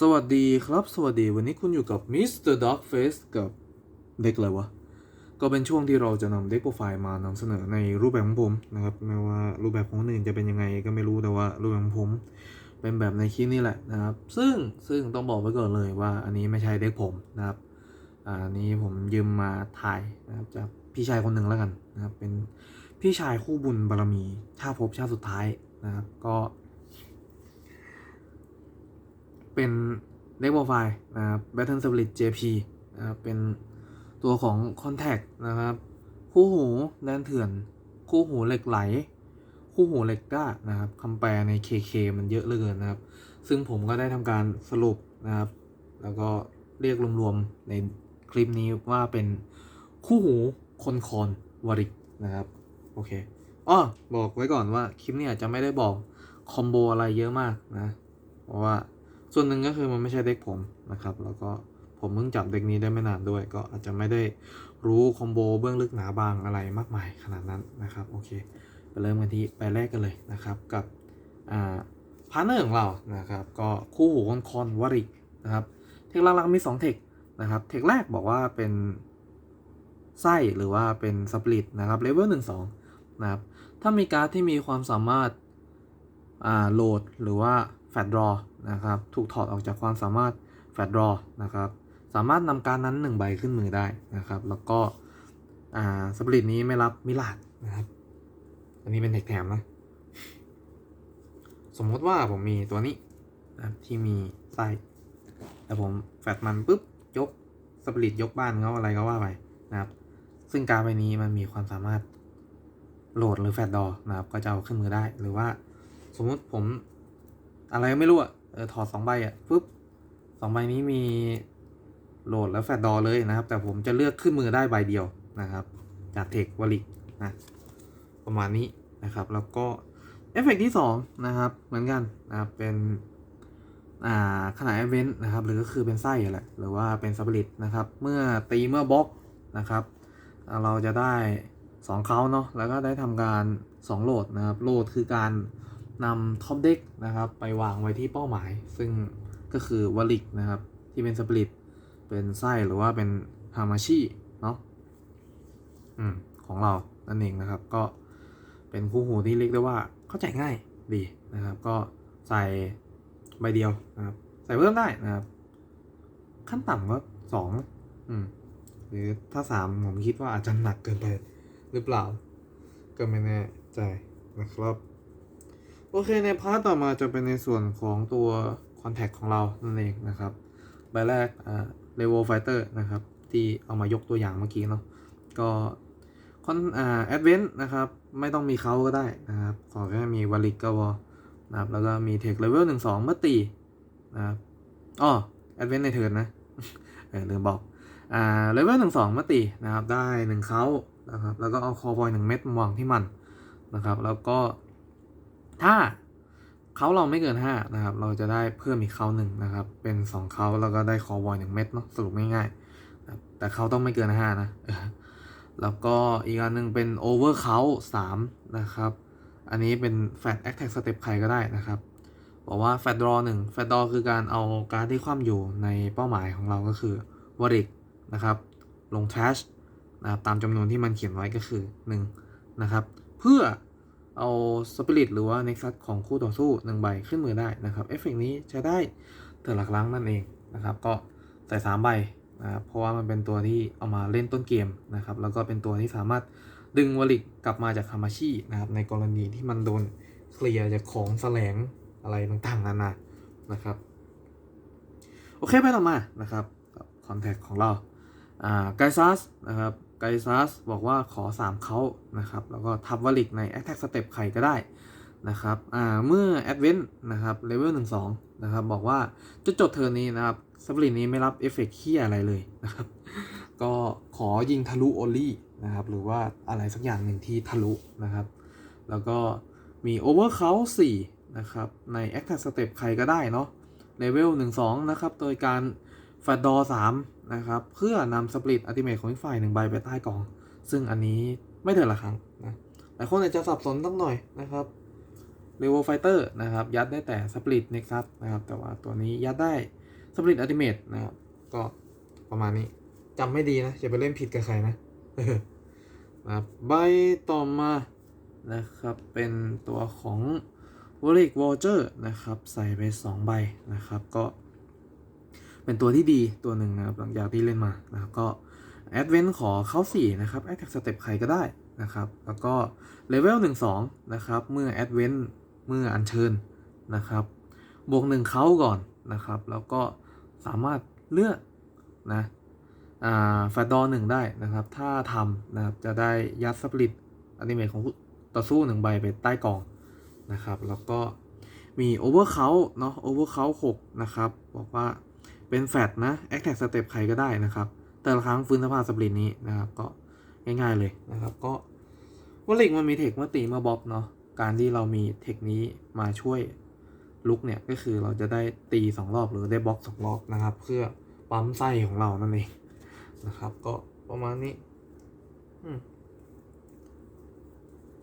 สวัสดีครับ สวัสดีวันนี้คุณอยู่กับ Mr. Dark Face กับเด็กอะไรวะ ก็เป็นช่วงที่เราจะนำเด็กโปรไฟล์มานำเสนอในรูปแบบของผมนะครับไม่ว่ารูปแบบของคนอื่นจะเป็นยังไงก็ไม่รู้แต่ว่ารูปแบบของผม เป็นแบบในคลิปนี้แหละนะครับ ซึ่งซึ่งต้องบอกไว้ก่อนเลยว่าอันนี้ไม่ใช่เด็กผมนะครับอาอันนี้ผมยืมมาถ่ายนะครับจากพี่ชายคนหนึ่งแล้วกันนะครับเป็นพี่ชายคู่บุญบารมีชาติภพชาติสุดท้ายนะครับก็ เป็นเ e กโปรไฟล์นะครับ Battle Spirit JP นะครับเป็นตัวของ Contact นะครับ คู่หูแดนเถื่อน คู่หูเหล็กไหล คู่หูเหล็กกล้านะครับคำแปลใน KK มันเยอะเหลือเกินนะครับ ซึ่งผมก็ได้ทำการสรุปนะครับ แล้วก็เรียกรวมๆในคลิปนี้ว่าเป็นคู่หูคนคอนวาริกนะครับ โอเคอ้อบอกไว้ก่อนว่าคลิปนี้อาจจะไม่ได้บอกคอมโบอะไรเยอะมากนะ เพราะว่า ส่วนหนึ่งก็คือมันไม่ใช่เด็กผมนะครับ แล้วก็ผมเพิ่งจับเด็กนี้ได้ไม่นานด้วย ก็อาจจะไม่ได้รู้คอมโบเบื้องลึกหนาบางอะไรมากมายขนาดนั้นนะครับ โอเค ไปเริ่มกันที่ไปแรกกันเลยนะครับ กับอ่าพาร์เนอร์ของเรานะครับ ก็คู่หูคอนคอนวาริกนะครับ เทคหลักๆมี 2 เทคนะครับ เทคแรกบอกว่าเป็นไส้หรือว่าเป็นสปริตนะครับเลเวลหนึ่งสองนะครับ ถ้ามีการ์ดที่มีความสามารถอ่าโหลดหรือว่าแฟดรอ นะครับ ถูกถอดออกจากความสามารถแฟดรอนะครับ สามารถนำการนั้น 1 ใบขึ้นมือได้นะครับ แล้วก็อ่าสปริตนี้ไม่รับมิลาดนะครับ อันนี้เป็นเทคแถมนะ สมมติว่าผมมีตัวนี้นะที่มีไส้แต่ผมแฟดมันปุ๊บยกสปริตยกบ้านเขาอะไรก็ว่าไปนะครับ ซึ่งการใบนี้มันมีความสามารถโหลดหรือแฟดดอนะครับ ก็จะเอาขึ้นมือได้หรือว่า สมมุติผมอะไรก็ไม่รู้อะ เออถอดสองใบอะปุ๊บสองใบนี้มีโหลดแล้วแฟดดอเลยนะครับ แต่ผมจะเลือกขึ้นมือได้ใบเดียวนะครับ จากเทควอลิกนะประมาณนี้นะครับ แล้วก็เอฟเฟกที่2นะครับเหมือนกันนะครับเป็นอ่าขนาดเอเวนต์นะครับหรือก็คือเป็นไส้แหละหรือว่าเป็นสปิริตนะครับ เมื่อตีเมื่อบล็อกนะครับ เราจะได้2เขาเนาะแล้วก็ได้ทำการ 2 โหลดนะครับโหลดคือการ นำท็อปเด็กนะครับไปวางไว้ที่เป้าหมาย ซึ่งก็คือวลิกนะครับ ที่เป็นสปริตเป็นไส้หรือว่าเป็นฮามาชิเนาะอืมของเรานั่นเองนะครับ ก็เป็นคู่หูที่เรียกได้ว่าเข้าใจง่ายดีนะครับ ก็ใส่ใบเดียวนะครับ ใส่เพิ่มได้นะครับ ขั้นต่ำก็สองอืมหรือถ้าสามผมคิดว่าอาจจะหนักเกินไปหรือเปล่า ก็ไม่แน่ใจนะครับ โอเคในพาร์ทต่อมาจะเป็นในส่วนของตัว Contact ของเรานั่นเองนะครับใบแรกอ่า Level Fighter นะครับ ที่เอามายกตัวอย่างเมื่อกี้เนาะก็คอนอ่าแอดเวนต์นะครับ ไม่ต้องมีเขาก็ได้นะครับ ขอแค่มีวาลิกก็พอนะครับ แล้วก็มีเทคเลเวลหนึ่งสองเมื่อตีนะครับอ๋อแอดเวนต์ในเทิร์นนะเออลืมบอกอ่าเลเวลหนึ่งสองเมื่อตีนะครับ ได้หนึ่งเขานะครับ แล้วก็เอาคอบอยหนึ่งเม็ดมาวางที่มันนะครับ แล้วก็ ถ้าเขาเราไม่เกินห้านะครับ เราจะได้เพิ่มอีกเขาหนึ่งนะครับ เป็นสองเขาแล้วก็ได้คอบอยหนึ่งเม็ดเนาะสรุปง่ายๆนะแต่เขาต้องไม่เกินห้านะ แล้วก็อีกอันหนึ่งเป็น over count 3นะครับ อันนี้เป็น fat attack step ใครก็ได้นะครับ บอกว่า fat draw 1 fat draw คือการเอาการดที่คว่ำอยู่ในเป้าหมายของเราก็คือ w a r i c นะครับ ลง trash นะครับตามจำนวนที่มันเขียนไว้ก็คือ 1 นะครับ เพื่อ เอา spirit หรือว่า nexus ของคู่ต่อสู้1ใบขึ้นมือได้นะครับเอฟเฟกนี้ใช้ได้เถื่อหลักล้างนั่นเองนะครับ ก็ใส่ 3 ใบนะครับเพราะว่ามันเป็นตัวที่เอามาเล่นต้นเกมนะครับ แล้วก็เป็นตัวที่สามารถดึงวลิกกลับมาจากคามาชินะครับ ในกรณีที่มันโดนเคลียร์จากของแสลงอะไรต่างๆนานานะครับ โอเคไปต่อมานะครับกับคอนแทคของเราอ่าไกซัสนะครับ ไกซัสบอกว่าขอ 3เขานะครับ แล้วก็ทับวลิกใน Attack Step ใครก็ได้นะครับอ่าเมื่อ Advent นะครับเลเวล1 2นะครับ บอกว่าจะจดเทอร์นี้นะครับสปริตนี้ไม่รับเอฟเฟกต์ที่อะไรเลยนะครับ ก็ขอยิงทะลุโอลี่นะครับ หรือว่าอะไรสักอย่างหนึ่งที่ทะลุนะครับ แล้วก็มีโอเวอร์เคาสี่นะครับ ใน a c t สเต็ปใครก็ได้เนาะเลเวล1 2นะครับ โดยการแฟดดอสาม นะครับ เพื่อนำสปริตอัติเมทของอีกฝ่ายหนึ่งใบไปใต้กล่อง ซึ่งอันนี้ไม่เถิดละครั้งนะแต่คนอาจจะสับสนตั้งหน่อยนะครับเลเวลไฟเตอร์นะครับ ยัดได้แต่สปริตเน็กซัสนะครับ แต่ว่าตัวนี้ยัดได้สปริตอัติเมตนะครับ ก็ประมาณนี้จำไม่ดีนะ อย่าไปเล่นผิดกับใครนะนะครับใบต่อมานะครับ เป็นตัวของ w o l i c w a l เ e r นะครับ ใส่ไป 2 ใบนะครับ ก็ เป็นตัวที่ดีตัวหนึ่งนะครับหลังจากที่เล่นมานะครับก็แอดเวนขอเข้า4นะครับแอดแท็กสเต็ปใครก็ได้นะครับ แล้วก็เลเวล1 2นะครับ เมื่อแอดเวนเมื่ออัญเชิญนะครับ บวก1เขาก่อนนะครับ แล้วก็สามารถเลือกนะอ่าแฟดดอหนึ่งได้นะครับ ถ้าทำนะครับจะได้ยัดสปริตอนิเมตของต่อสู้หนึ่งใบไปใต้กล่องนะครับ แล้วก็มีโอเวอร์เคาเนาะโอเวอร์เคาหกนะครับ บอกว่า เป็นแฟดนะแอคแท็กสเต็ปใครก็ได้นะครับ แต่ละครั้งฟื้นสภาพสปริตนี้นะครับ ก็ง่ายๆเลยนะครับ ก็วอลลิกมันมีเทคเมื่อตีเมื่อบ๊อบเนาะการที่เรามีเทคนี้มาช่วยลุกเนี่ยก็คือเราจะได้ตีสองรอบหรือได้บล็อกสองรอบนะครับ เพื่อปั๊มไส้ของเรานั่นเองนะครับ ก็ประมาณนี้อืม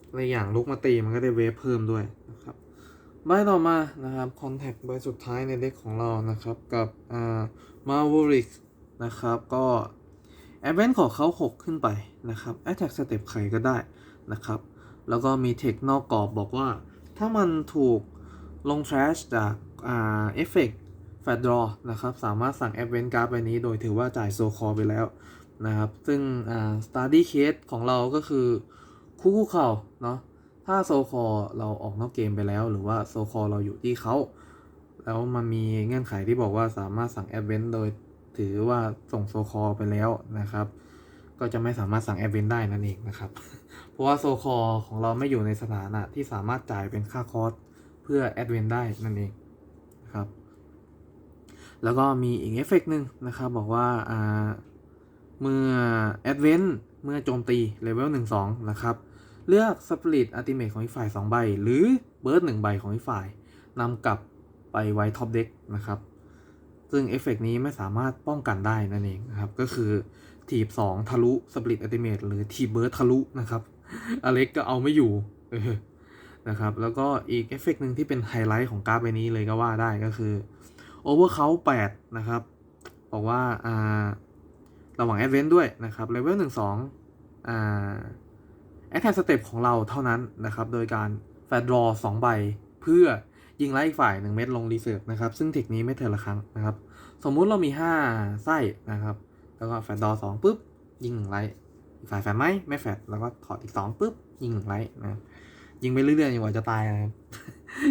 อะไรอย่างลุกมาตีมันก็ได้เวฟเพิ่มด้วยนะครับ ใบต่อมานะครับคอนแทคใบสุดท้ายในเด็กของเรานะครับกับอ่ามา v ว r i กนะครับก็แอดเวนของเขา 6 ขึ้นไปนะครับแอ t แทกสเต็ปใครก็ได้นะครับ แล้วก็มีเทคนอกกรอบบอกว่า ถ้ามันถูกลง trash จากอ่าเอฟเฟกต์แฟดรอนะครับ สามารถสั่งแอดเวนการ์ดใบนี้โดยถือว่าจ่ายโซคอไปแล้วนะครับ ซึ่งอ่า study case ของเราก็คือคู่คู่เข่าเนาะ ถ้าโซคอเราออกนอกเกมไปแล้ว หรือว่าโซคอเราอยู่ที่เขาแล้วมันมีเงื่อนไขที่บอกว่าสามารถสั่งแอดเวนต์โดยถือว่าส่งโซคอไปแล้วนะครับ ก็จะไม่สามารถสั่งแอดเวนต์ได้นั่นเองนะครับ เพราะว่าโซคอของเราไม่อยู่ในสถานะที่สามารถจ่ายเป็นค่าคอร์สเพื่อแอดเวนต์ได้นั่นเองนะครับ แล้วก็มีอีกเอฟเฟกต์หนึ่งนะครับบอกว่าอ่าเมื่อแอดเวนต์เมื่อโจมตีเลเวล1 2 นะครับ เลือกสปริตอัติเมทของอีกฝ่าย 2 ใบ หรือเบิร์ด1ใบของอีกฝ่ายนำกลับไปไว้ท็อปเด็กนะครับ ซึ่งเอฟเฟกนี้ไม่สามารถป้องกันได้นั่นเองนะครับ ก็คือทีบ 2 ทะลุสปริตอัติเมทหรือทีบเบิร์ดทะลุนะครับ อเล็กก็เอาไม่อยู่นะครับ แล้วก็อีกเอฟเฟกหนึ่งที่เป็นไฮไลท์ของการ์ดใบนี้เลยก็ว่าได้ก็คือโอเวอร์เคา8นะครับ บอกว่าอ่าระหว่างแอดเวนต์ด้วยนะครับเลเวล1 2อ่า แอคแทนสเต็ปของเราเท่านั้นนะครับ โดยการแฟดรอสองใบ เพื่อยิงไล่อีกฝ่าย 1 เม็ดลงรีเซิร์ฟนะครับ ซึ่งเทคนี้ไม่เทอละครั้งนะครับ สมมุติเรามี 5 ไส้นะครับ แล้วก็แฟดรอสองปุ๊บ ยิงหนึ่งไลท์อีกฝ่ายแฟดไหมไม่แฟดแล้วก็ถอดอีก2ปุ๊บ ยิงหนึ่งไลท์นะยิงไปเรื่อยๆจนกว่าจะตายนะครับ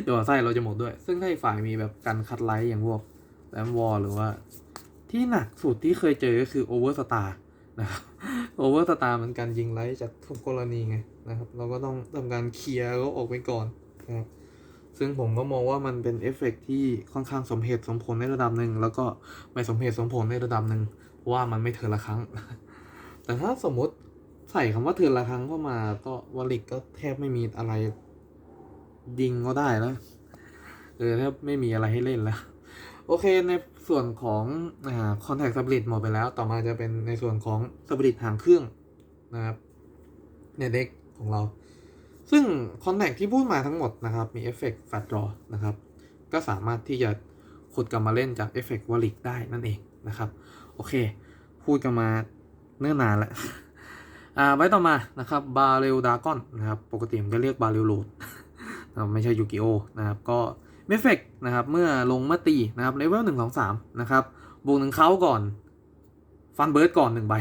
จนกว่าไส้เราจะหมดด้วย ซึ่งถ้าอีกฝ่ายมีแบบการคัดไลท์อย่างพวกแลมวอลหรือว่า ที่หนักสุดที่เคยเจอก็คือโอเวอร์สตาร์นะครับ โอเวอร์สตาร์มันการยิงไลท์จากทุกกรณีไงนะครับ เราก็ต้องทำการเคลียร์เขาออกไปก่อนนะครับซึ่งผมก็มองว่ามันเป็นเอฟเฟกต์ที่ค่อนข้างสมเหตุสมผลในระดับหนึ่งแล้วก็ไม่สมเหตุสมผลในระดับหนึ่งเพราะว่ามันไม่เทินละครั้ง แต่ถ้าสมมติใส่คำว่าเทินละครั้งเข้ามาก็วอลิกก็แทบไม่มีอะไรยิงก็ได้แล้วเออแทบไม่มีอะไรให้เล่นแล้ว โอเคใน ส่วนของคอนแทคสปริตหมดไปแล้ว ต่อมาจะเป็นในส่วนของสปริตหางเครื่องนะครับในเด็กของเรา ซึ่งคอนแทคที่พูดมาทั้งหมดนะครับ มีเอฟเฟกต์แฟลตรอนะครับ ก็สามารถที่จะขุดกลับมาเล่นจากเอฟเฟกต์วอลิกได้นั่นเองนะครับ โอเค พูดกันมาเนิ่นนานแล้วอ่าไว้ต่อมานะครับบาเรลดากอนนะครับ ปกติมันจะเรียกบาเรลโหลดไม่ใช่ยูกิโอนะครับก็ เมฟเฟกนะครับเมื่อลงมาตีนะครับเลเวลหนึ่งสองสามนะครับบวกหนึ่งเขาก่อนฟันเบิร์ดก่อนหนึ่งใบ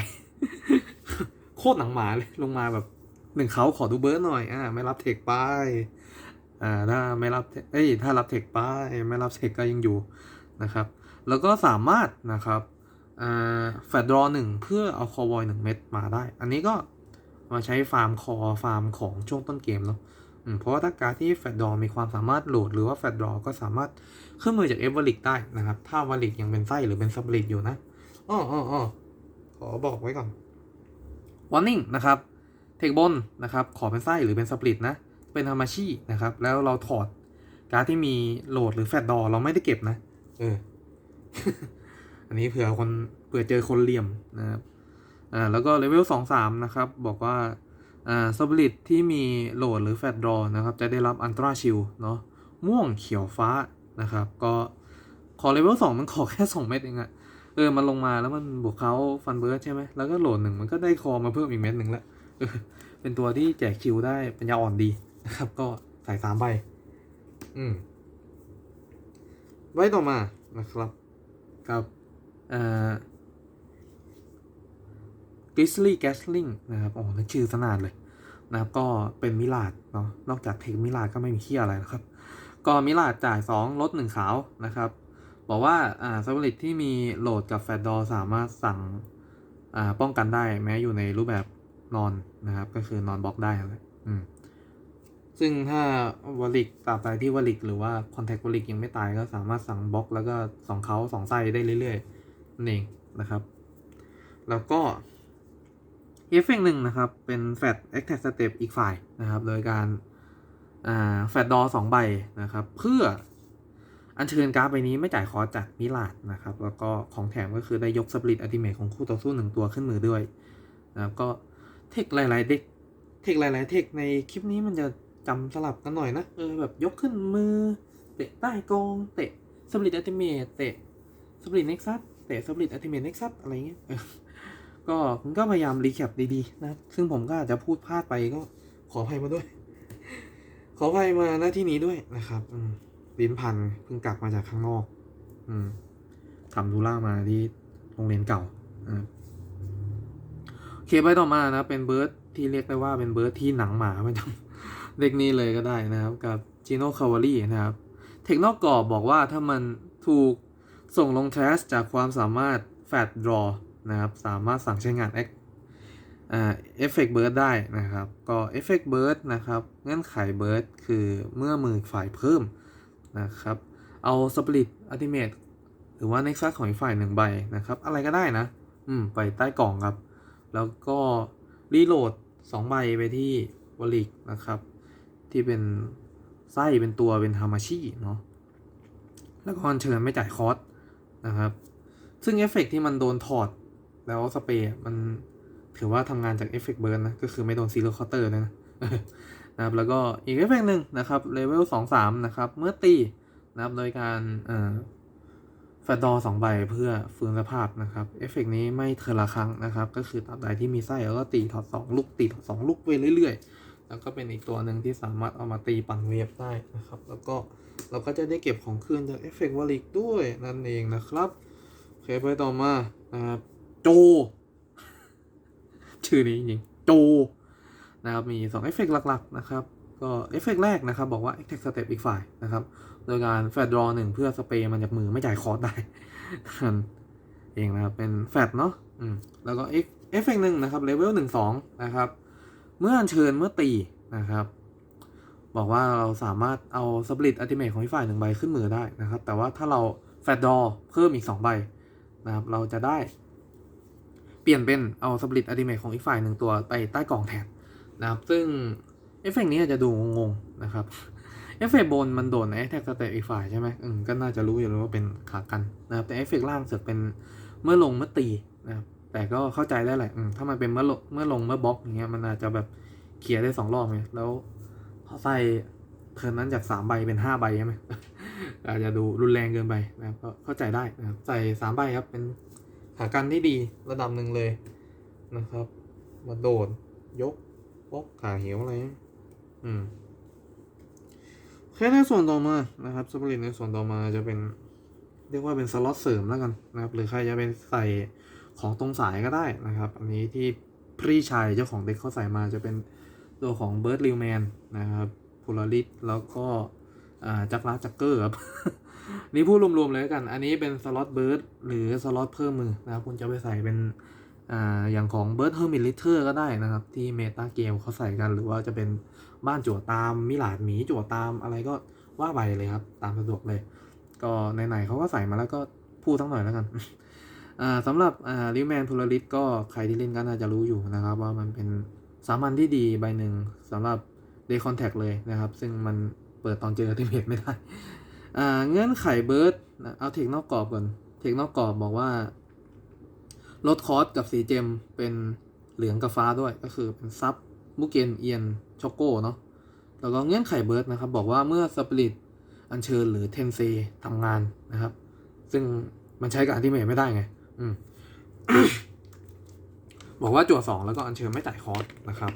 โคตรหนังหมาเลยลงมาแบบหนึ่งเขาขอดูเบิร์ดหน่อยอ่าไม่รับเทคป้ายอ่าถ้าไม่รับเอ้ยถ้ารับเทคป้ายไม่รับเทคก็ยังอยู่นะครับ แล้วก็สามารถนะครับอ่าแฟดรอหนึ่งเพื่อเอาคอวอยหนึ่งเม็ดมาได้ อันนี้ก็มาใช้ฟาร์มคอฟาร์มของช่วงต้นเกมเนาะ เพราะว่าถ้าการที่แฟดดอมีความสามารถโหลดหรือว่าแฟดดอก็สามารถขึ้นมือจากเอฟวอลิกได้นะครับ ถ้าวอลิกยังเป็นไส้หรือเป็นซับลิกอยู่นะอ้ออ้ออ้อขอบอกไว้ก่อนวอร์นิ่งนะครับเทคบนนะครับ ขอเป็นไส้หรือเป็นซับลิตนะ เป็นฮามาชินะครับ แล้วเราถอดการดที่มีโหลดหรือแฟดดอเราไม่ได้เก็บนะ เออ อันนี้เผื่อคนเผื่อเจอคนเหลี่ยมนะครับ อ่า แล้วก็เลเวลสองสามนะครับ บอกว่า สปริตที่มีโหลดหรือแฟดรอนะครับ จะได้รับอันตราชิลเนาะม่วงเขียวฟ้านะครับ ก็ขอเลเวลสองมันขอแค่สองเม็ดเองอะเออ มันลงมาแล้วมันบวกเขาฟันเบิร์ดใช่ไหมแล้วก็โหลดหนึ่งมันก็ได้คอมาเพิ่มอีกเม็ดหนึ่งละเออเป็นตัวที่แจกคิวได้ปัญญาอ่อนดีนะครับ ก็ใส่สามใบอืมไว้ต่อมานะครับ กับเอ่อ Grizzly Gatling นะครับโอ้นั่นชื่อสนานเลยนะครับก็เป็นมิลาดเนาะนอกจากเทคมิลาดก็ไม่มีเที่ยอะไรนะครับ ก็มิลาดจ่าย 2 ลด 1 ขาวนะครับบอกว่าอ่าซับลิตที่มีโหลดกับแฟดดอสามารถสั่งอ่าป้องกันได้แม้อยู่ในรูปแบบนอนนะครับ ก็คือนอนบล็อกได้เลยอืมซึ่งถ้าวอลิกตราบใดที่วอลิกหรือว่าคอนแทควอลิกยังไม่ตายก็สามารถสั่งบล็อกแล้วก็สองเขาสองไส้ได้เรื่อยๆนั่นเองนะครับ แล้วก็ เอฟเฟกหนึ่งนะครับ เป็นแฟดแอคแท็กสเต็ปอีกฝ่ายนะครับ โดยการแฟดดอสองใบนะครับ เพื่ออัญเชิญการ์ดใบนี้ไม่จ่ายคอสจากมิลาดนะครับ แล้วก็ของแถมก็คือได้ยกสปริตอัติเมทของคู่ต่อสู้หนึ่งตัวขึ้นมือด้วยนะครับก็เทคหลายๆเด็กเทคหลาย ๆ เทคในคลิปนี้มันจะจำสลับกันหน่อยนะเออแบบยกขึ้นมือ เตะใต้กองเตะสปริตอัติเมทเตะสปริตเน็กซัสเตะสปริตอัติเมทเน็กซัสอะไรเงี้ย ก็ผมก็พยายามรีแคปดีๆนะซึ่งผมก็อาจจะพูดพลาดไปก็ขออภัยมาด้วย ขออภัยมาหน้าที่นี้ด้วยนะครับ อืมลิ้นพันเพิ่งกลับมาจากข้างนอก อืมทำธุระมาที่โรงเรียนเก่าอ่าเคไปต่อมานะ เป็นเบิร์ดที่เรียกได้ว่าเป็นเบิร์ดที่หนังหมาไม่ต้องเรียกนี้เลยก็ได้นะครับ กับจีโน่คาวารีนะครับ เทคนอกกรอบบอกว่าถ้ามันถูกส่งลงแทสจากความสามารถแฟดดรอ นะครับ สามารถสั่งใช้งานเอเอฟเฟกต์เบิร์ดได้นะครับ ก็เอฟเฟกต์เบิร์ดนะครับ เงื่อนไขเบิร์ดคือเมื่อมือฝ่ายเพิ่มนะครับ เอาสปริตอัติเมตหรือว่า n e x u s ของอีกฝ่ายหนึ่งใบนะครับ อะไรก็ได้นะ อืม ไปใต้กล่องครับ แล้วก็รีโหลด2ใบไปที่วอลิกนะครับ ที่เป็นไส้เป็นตัวเป็นฮามาชิเนาะแล้วก็เชิญไม่จ่ายคอร์สนะครับ ซึ่งเอฟเฟกต์ที่มันโดนถอด แล้วสเปรย์มันถือว่าทำงานจากเอฟเฟกต์เบิร์นนะ ก็คือไม่โดนซีโรคาน์เตอร์นะนะครับแล้วก็อีกเอฟเฟกต์หนึ่งนะครับเลเวลสองสามนะครับ เมื่อตีนะครับโดยการเอ่อแฟดดอสองใบเพื่อฟื้นสภาพนะครับเอฟเฟกต์นี้ไม่เทอละครั้งนะครับ ก็คือตราบใดที่มีไส้แล้วก็ตีถอดสองลูกตีถอดสองลูกไปเรื่อยๆ แล้วก็เป็นอีกตัวหนึ่งที่สามารถเอามาตีปั่นเวฟได้นะครับ แล้วก็เราก็จะได้เก็บของคืนจากเอฟเฟกต์วอลิกด้วยนั่นเองนะครับโอเคไปต่อมานะครับ จชื่อนี้จริงๆโจนะครับมี2เอฟเฟกต์หลักๆนะครับก็เอฟเฟกต์แรกนะครับ บอกว่า attack step อีกฝ่ายนะครับ โดยการแฟดรอหนึ่งเพื่อสเปรย์มันจากมือไม่จ่ายคอร์สได้เองนะครับ เป็นแฟดเนาะอืมแล้วก็เอฟเฟกต์หนึ่งนะครับเลเวลหนึ่งสองนะครับ เมื่ออัญเชิญเมื่อตีนะครับ บอกว่าเราสามารถเอาสปริตอัติเมทของอีกฝ่ายหนึ่งใบขึ้นมือได้นะครับ แต่ว่าถ้าเราแฟดดอเพิ่มอีกสองใบนะครับ เราจะได้ ปลี่ยนเป็นเอาสปริตอัติเมทของอีกฝ่ายหนึ่งตัวไปใต้กล่องแทนนะครับ ซึ่งเอฟเฟกต์นี้อาจจะดูงงๆนะครับ เอฟเฟกต์บนมันโดนไอ้แท็กสเตปอีกฝ่ายใช่ไหมอืมก็น่าจะรู้อยู่แล้วว่าเป็นขากันนะครับ แต่เอฟเฟกต์ล่างเสือกเป็นเมื่อลงเมื่อตีนะครับ แต่ก็เข้าใจได้แหละ อืมถ้ามันเป็นเมื่อลงเมื่อลงเมื่อบล็อกอย่างเงี้ย มันอาจจะแบบเคลียร์ได้สองรอบไงแล้วพอใส่เทิร์นนั้นจากสามใบเป็นห้าใบใช่ไหมอาจจะดูรุนแรงเกินไปนะครับก็เข้าใจได้นะครับ ใส่สามใบครับเป็น ขากันที่ดีระดับหนึ่งเลยนะครับ มาโดดยกบล็อกขาเหวอะไรเงี้ยอืมแค่ในส่วนต่อมานะครับสปริตในส่วนต่อมาจะเป็น เรียกว่าเป็นสล็อตเสริมแล้วกันนะครับ หรือใครจะเป็นใส่ของตรงสายก็ได้นะครับ อันนี้ที่พี่ชายเจ้าของเด็กเขาใส่มาจะเป็นตัวของเบิร์ดลิวแมนนะครับพูลาริสแล้วก็อ่าจักรลาจักเกอร์ครับ นี่พูดรวมๆเลยกัน อันนี้เป็นสล็อตเบิร์ดหรือสล็อตเพิ่มมือนะครับ คุณจะไปใส่เป็นอ่าอย่างของเบิร์ดเฮอร์มิลิเทอร์ก็ได้นะครับ ที่เมตาเกมเขาใส่กัน หรือว่าจะเป็นบ้านจั่วตามมิลาดหมีจั่วตามอะไรก็ว่าไปเลยครับ ตามสะดวกเลย ก็ไหนๆเขาก็ใส่มาแล้วก็พูดทั้งหน่อยแล้วกันอ่าสำหรับอ่าลิแมนพลาริสก็ใครที่เล่นก็น่าจะรู้อยู่นะครับ ว่ามันเป็นสามัญที่ดีใบหนึ่งสำหรับเดคอนแทคเลยนะครับ ซึ่งมันเปิดตอนเจอทีเมทไม่ได้ เงื่อนไขเบิร์ดเอาเทคนอกกรอบก่อน เทคนอกกรอบบอกว่า ลดคอสกับสีเจมเป็นเหลืองกับฟ้าด้วยก็คือเป็นซับมุกเกนเอียนช็อกโก้เนาะแล้วก็เงื่อนไขเบิร์ดนะครับ บอกว่าเมื่อสปริตอัญเชิญหรือเทนเซทำงานนะครับ ซึ่งมันใช้กับอันติเมทไม่ได้ไง อืม บอกว่าจั่วสองแล้วก็อัญเชิญไม่จ่ายคอสนะครับ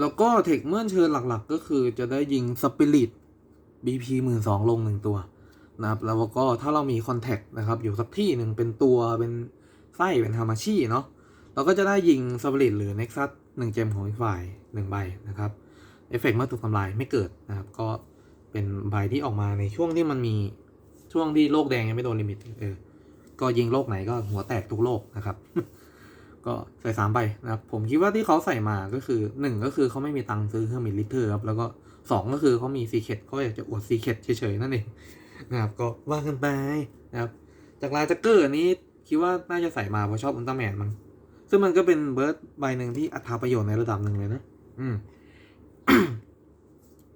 แล้วก็เทคเมื่อเชิญหลักๆ ก็คือจะได้ยิงสปิริต BP หมื่นสองลงหนึ่งตัวนะครับแล้วก็ถ้าเรามีคอนแทคนะครับอยู่สักที่หนึ่งเป็นตัวเป็นไส้เป็นฮามาชิเนาะเราก็จะได้ยิงสปริตหรือเน็กซัสหนึ่งเจมของอีกฝ่ายหนึ่งใบนะครับเอฟเฟกต์เมื่อถูกทำลายไม่เกิดนะครับ ก็เป็นใบที่ออกมาในช่วงที่มันมีช่วงที่โลกแดงยังไม่โดนลิมิตเออก็ยิงโลกไหนก็หัวแตกทุกโลกนะครับ ก็ใส่สามใบนะครับ ผมคิดว่าที่เขาใส่มาก็คือหนึ่งก็คือเขาไม่มีตังค์ซื้อเครื่องมิลลิเตอร์ครับแล้วก็ สองก็คือเขามีซีเคทเขาอยากจะอวดซีเคทเฉยๆนั่นเองนะครับก็ว่ากันไปนะครับจากลาจักเกอร์อันนี้คิดว่าน่าจะใส่มาเพราะชอบอุลตร้าแมนมั้งซึ่งมันก็เป็นเบิร์ดใบหนึ่งที่อัตราประโยชน์ในระดับหนึ่งเลยนะ อืม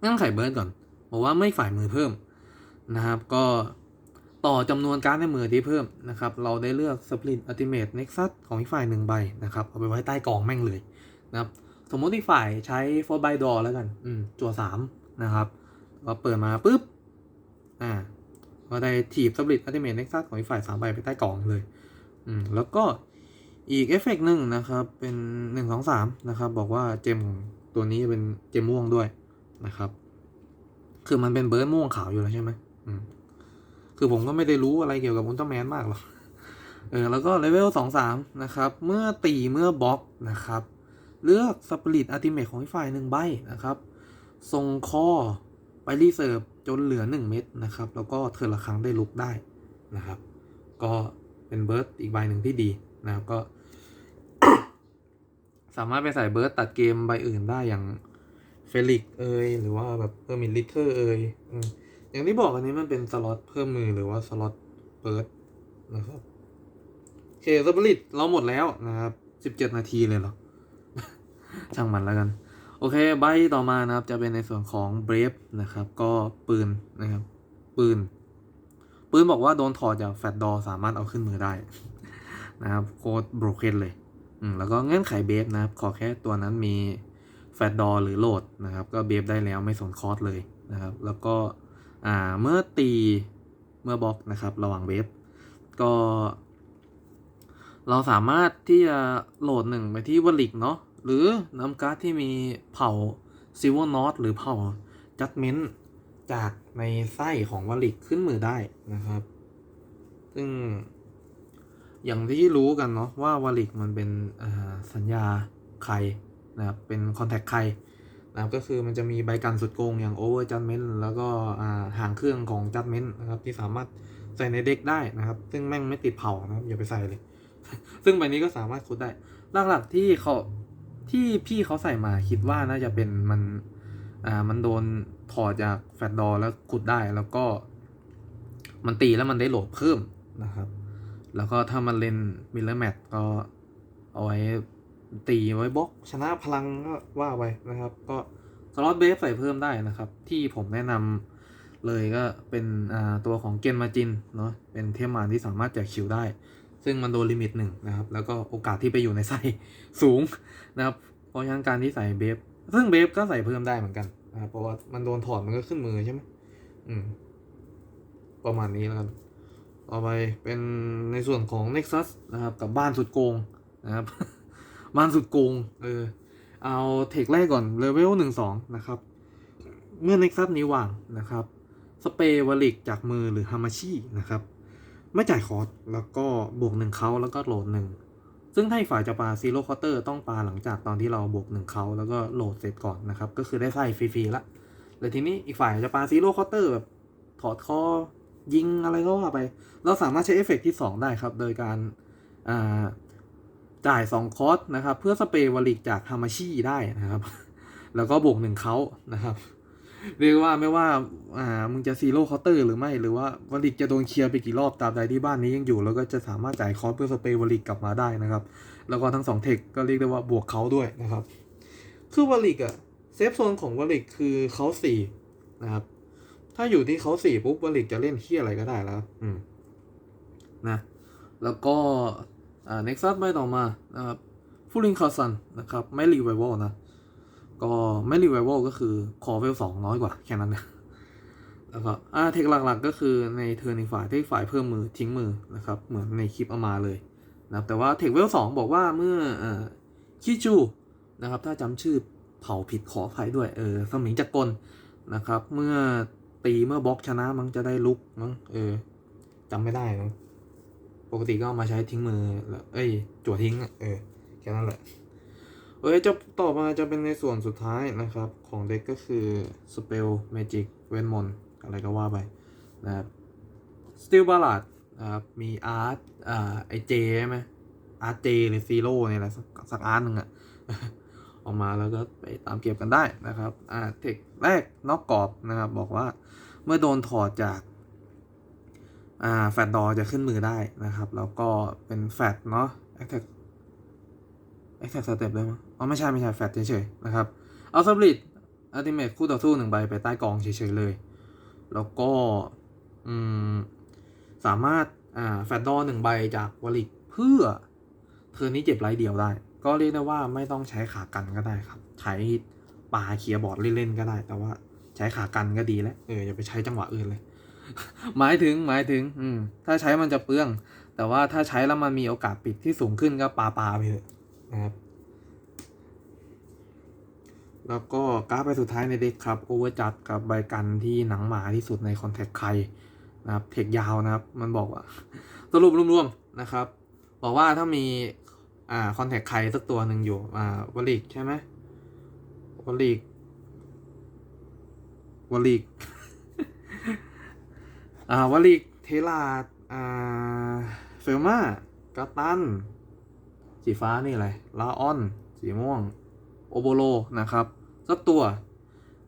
เงื่อนไขเบิร์ดก่อน บอกว่าไม่ฝ่ายมือเพิ่มนะครับ ก็ต่อจำนวนการ์ดในมือที่เพิ่มนะครับ เราได้เลือกสปริตอัติเม e เน็กซัสของอีกฝ่ายหนึ่งใบนะครับ เอาไปไว้ใต้กองแม่งเลยนะครับ สมมติอีกฝ่ายใช้โฟร์ใบดอแล้วกัน อืมจั่วสามนะครับก็เปิดมาปุ๊บ อ่าก็ได้ถีบสปริตอัติเม e เน็กซัสของอีกฝ่ายสามใบไปใต้กล่องเลย อืม แล้วก็อีกเอฟเฟกหนึ่งนะครับ เป็นหนึ่งสองสามนะครับ บอกว่าเจมของตัวนี้เป็นเจมม่วงด้วยนะครับ คือมันเป็นเบิร์ดม่วงขาวอยู่แล้วใช่ไหมอืม คือผมก็ไม่ได้รู้อะไรเกี่ยวกับอุลตร้าแมนมากหรอก เออ แล้วก็เลเวลสองสามนะครับ เมื่อตีเมื่อบล็อกนะครับ เลือกสปริตอัติเมทของอีกฝ่ายหนึ่งใบนะครับทรงคอไปรีเซิร์ฟจนเหลือหนึ่งเม็ดนะครับ แล้วก็เธอละครั้งได้ลุกได้นะครับ ก็เป็นเบิร์ดอีกใบหนึ่งที่ดีนะครับก็ สามารถไปใส่เบิร์ดตัดเกมใบอื่นได้อย่างเฟลิกเอยหรือว่าแบบเออร์มินลิเทอร์เอยอย่างที่บอกอันนี้มันเป็นสล็อตเพิ่มมือหรือว่าสล็อตเปิร์ดนะครับโอเคสปริตเราหมดแล้วนะครับสิบเจ็ดนาทีเลยเหรอ ช่างมันแล้วกัน โอเคใบต่อมานะครับจะเป็นในส่วนของเบรฟนะครับ ก็ปืนนะครับ ปืน ปืนบอกว่าโดนถอดจากแฟตดอสามารถเอาขึ้นมือได้นะครับโคตรบรกเกนเลยอืมแล้วก็เงื่อนไขเบฟนะครับ ขอแค่ตัวนั้นมีแฟตดอหรือโหลดนะครับ ก็เบฟได้แล้วไม่สนคอร์สเลยนะครับ แล้วก็อ่าเมื่อตีเมื่อบล็อกนะครับ ระหว่างเวฟก็ เราสามารถที่จะโหลดหนึ่งไปที่วอลิกเนาะ หรือนำการ์ดที่มีเผ่าซิลเวอร์นอตหรือเผ่าจัดเมนต์จากในไส้ของวอลิกขึ้นมือได้นะครับ ซึ่ง อย่างที่รู้กันเนาะว่าวอลิกมันเป็นสัญญาใครนะครับเป็นคอนแทคใครนะครับก็คือมันจะมีใบกันสุดโกงอย่าง Over Judgment แล้วก็อ่าหางเครื่องของ Judgment นะครับที่สามารถใส่ในเด็กได้นะครับ ซึ่งแม่งไม่ติดเผานะครับอย่าไปใส่เลย ซึ่งใบนี้ก็สามารถคุดได้หลักๆที่เขา ที่พี่เขาใส่มาคิดว่าน่าจะเป็นมันอ่ามันโดนถอดจากแฟตดอแล้วขุดได้แล้วก็ มันตีแล้วมันได้โหลดเพิ่มนะครับ แล้วก็ถ้ามันเล่นมิลเลอร์แมทก็เอาไว้ตีไว้บล็อกชนะพลังก็ว่าไปนะครับ ก็สล็อตเบฟใส่เพิ่มได้นะครับ ที่ผมแนะนำเลยก็เป็นอ่าตัวของเกนมาจินเนาะเป็นเทมมานที่สามารถแจกคิวได้ ซึ่งมันโดนลิมิตหนึ่งนะครับ แล้วก็โอกาสที่ไปอยู่ในไส้สูงนะครับ เพราะฉะนั้นการที่ใส่เบฟ ซึ่งเบฟก็ใส่เพิ่มได้เหมือนกันนะครับ เพราะว่ามันโดนถอดมันก็ขึ้นมือใช่ไหมอืม ประมาณนี้แล้วกัน ต่อไปเป็นในส่วนของ Nexus นะครับ กับบ้านสุดโกงนะครับ บ้านสุดโกง เออ เอาเทคแรกก่อนเลเวลหนึ่งสองนะครับ เมื่อ Nexus นี้วางนะครับ สเปรย์วลิกจากมือหรือฮามาชินะครับ ไม่จ่ายคอร์สแล้วก็บวกหนึ่งเขาแล้วก็โหลดหนึ่งซึ่งถ้าอีกฝ่ายจะปาซีโร่คอร์เตอร์ต้องปาหลังจากตอนที่เราบวกหนึ่งเขาแล้วก็โหลดเสร็จก่อนนะครับ ก็คือได้ไส้ฟรีๆละแล้วทีนี้อีกฝ่ายจะปาซีโร่คอร์เตอร์แบบถอดคอยิงอะไรก็ว่าไป เราสามารถใช้เอฟเฟกต์ที่ 2 ได้ครับ โดยการอ่าจ่าย 2 คอร์สนะครับ เพื่อสเปรย์วลิกจากฮามาชิได้นะครับ แล้วก็บวกหนึ่งเขานะครับ เรียกว่าไม่ว่าอ่ามึงจะซีโร่เคาน์เตอร์หรือไม่ หรือว่าวลิกจะโดนเคลียร์ไปกี่รอบตาบใดที่บ้านนี้ยังอยู่ แล้วก็จะสามารถจ่ายคอร์สเพื่อสเปรย์วลิกกลับมาได้นะครับ แล้วก็ทั้งสองเทคก็เรียกได้ว่าบวกเขาด้วยนะครับ คือวลิกอะเซฟโซนของวลิกคือเขาสี่นะครับ ถ้าอยู่ที่เขาสี่ปุ๊บวลิกจะเล่นเฮียอะไรก็ได้แล้ว อืมนะแล้วก็อ่าเน็กซัสใบต่อมานะครับฟูลิงคาซันนะครับไม่รีไวลนะ ก็ไม่รีไวลก็คือคอเวลสองน้อยกว่าแค่นั้นนะแล้วก็อ่าเทคหลักๆก็คือในเทิร์นฝ่ายที่ฝ่ายเพิ่มมือทิ้งมือนะครับ เหมือนในคลิปเอามาเลยนะครับแต่ว่าเทคเวลสองบอกว่าเมื่ออคิจูนะครับ ถ้าจำชื่อเผาผิดขออภัยด้วยเออสมิงจักรกลนะครับ เมื่อตีเมื่อบล็อกชนะมันจะได้ลุกมั้งเออจำไม่ได้มั้งปกติก็เอามาใช้ทิ้งมือแล้วเอ้ยจั่วทิ้งเออแค่นั้นแหละ เอ้ยจะต่อมาจะเป็นในส่วนสุดท้ายนะครับ ของเด็กก็คือ Spell Magic เวทมนอะไรก็ว่าไปนะครับ Steel Ballad นะครับมีอาร์ตอ่าไอเจใช่ไหมอาร์ตเจหรือซีโร่เนี่ยแหละสักสักอาร์ตหนึ่งอะออกมาแล้วก็ไปตามเก็บกันได้นะครับอ่าเทคแรกนอกกรอบนะครับ บอกว่าเมื่อโดนถอดจากอ่าแฟดดอจะขึ้นมือได้นะครับ แล้วก็เป็นแฟดเนาะ Attack เอ็กสเต็ปได้มั้ย อ๋อไม่ใช่ไม่ใช่แฟตเฉยๆนะครับเอาสปริตอัลติเมทคู่ต่อสู้หนึ่งใบไปใต้กองเฉยๆเลย แล้วก็อืมสามารถอ่าแฟตดอหนึ่งใบจากวอลิกเพื่อเทอร์นี้เจ็บไรเดียวได้ ก็เรียกได้ว่าไม่ต้องใช้ขากันก็ได้ครับ ใช้ปาเคียบอร์ดเล่นๆก็ได้ แต่ว่าใช้ขากันก็ดีแล้วเอออย่าไปใช้จังหวะอื่นเลย หมายถึงหมายถึง อืม ถ้าใช้มันจะเปลือง แต่ว่าถ้าใช้แล้วมันมีโอกาสปิดที่สูงขึ้นก็ปาปาไปเถอะนะครับ แล้วก็กร์ดใบสุดท้ายในเด็กครับโอเวอร์จัดกับใบกันที่หนังหมาที่สุดในคอนแทคใครนะครับเทคยาวนะครับ มันบอกว่า สรุปรวมๆนะครับ บอกว่าถ้ามีอ่าคอนแทคใครสักตัวหนึ่งอยู่อ่าวอลิกใช่ไหมวอลิกวอลิกอ่าวอลิกเทลาอ่าเฟลมากาตันสีฟ้านี่อะไรลาออน สีม่วง โอโบโลนะครับสักตัว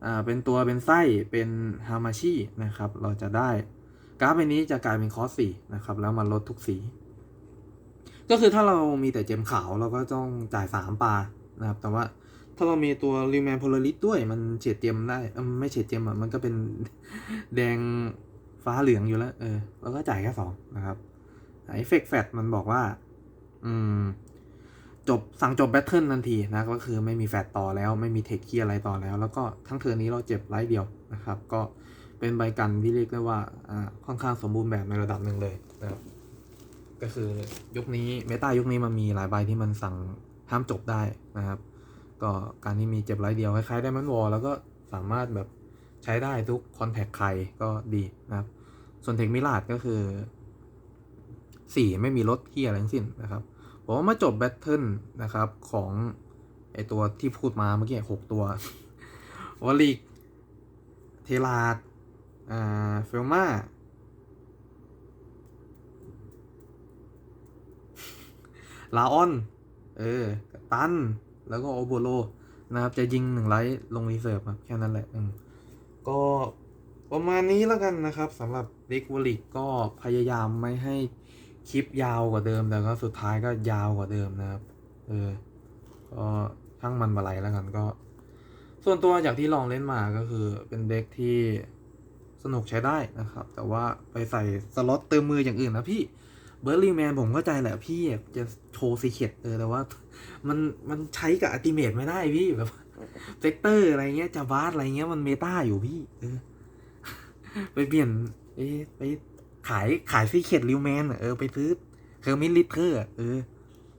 อ่าเป็นตัวเป็นไส้เป็นฮามาชินะครับเราจะได้กราฟใบนี้จะกลายเป็นคอสสีนะครับแล้วมันลดทุกสี ก็คือถ้าเรามีแต่เจมขาวเราก็ต้องจ่ายสามปานะครับแต่ว่าถ้าเรามีตัวริวแมนโพลาริสด้วยมันเฉดเจมได้ไม่เฉดเจมอะมันก็เป็นแดงฟ้าเหลืองอยู่แล้ว เออเราก็จ่ายแค่สองนะครับไอเฟกแฟตมันบอกว่า อืม จบสั่งจบแบทเทิลทันทีนะก็คือไม่มีแฟตต่อแล้วไม่มีเทคเคียอะไรต่อแล้ว แล้วก็ทั้งเทอร์นี้เราเจ็บไร้เดียวนะครับ ก็เป็นใบกันที่เรียกได้ว่าอ่าค่อนข้างสมบูรณ์แบบในระดับหนึ่งเลยนะครับก็คือยุคนี้เมตายุคนี้มันมีหลายใบที่มันสั่งห้ามจบได้นะครับ ก็การที่มีเจ็บไร้เดียวคล้ายๆได้มันวอลแล้วก็สามารถแบบใช้ได้ทุกคอนแทคใครก็ดีนะครับ ส่วนเทคมิลาดก็คือสีไม่มีลดที่อะไรทั้งสิ้นนะครับ ผมว่ามาจบแบทเทิลนะครับของไอตัวที่พูดมาเมื่อกี้หกตัววอลิกเทลาดอ่าเฟลมาลาออน เออ ตัน แล้วก็โอโบโล นะครับ จะยิงหนึ่งไลท์ลงรีเซิร์ฟครับ แค่นั้นแหละอืมก็ประมาณนี้แล้วกันนะครับสำหรับเด็กวอลิกก็พยายามไม่ให้ คลิปยาวกว่าเดิมแต่ก็สุดท้ายก็ยาวกว่าเดิมนะครับ เออ ก็ช่างมันบะไรแล้วกันก็ ส่วนตัวจากที่ลองเล่นมาก็คือเป็นเด็กที่สนุกใช้ได้นะครับ แต่ว่าไปใส่สล็อตเติมมืออย่างอื่นนะพี่เบอร์ลี่แมนผมเข้าใจแหละพี่จะโชว์ซีเคตเออแต่ว่า มันมันใช้กับอัติเมตไม่ได้พี่แบบเซกเตอร์อะไรเงี้ยจาวาสอะไรเงี้ยมันเมตาอยู่พี่ เออ ไปเปลี่ยน เอ๊ะไป ขายขายซีเคดริวแมนเออไปซื้อเคอร์มินลิเทอร์เออ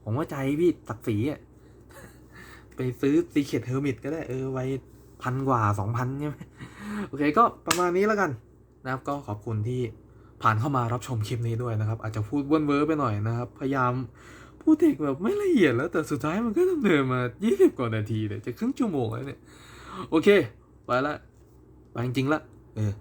ผมว่าใจพี่ตักสีอะไปซื้อซีเคดเฮอร์มิตก็ได้เออไว้พันกว่าสองพันใช่ไหมโอเคก็ประมาณนี้แล้วกันนะครับก็ขอบคุณที่ผ่านเข้ามารับชมคลิปนี้ด้วยนะครับ อาจจะพูดเว่นเวอร์ไปหน่อยนะครับ พยายามพูดเทคแบบไม่ละเอียดแล้ว แต่สุดท้ายมันก็ดำเนินมา 20 กว่านาทีเนี่ยจะครึ่งชั่วโมงแล้วเนี่ย โอเค ไปละ ไปจริงๆละ เออ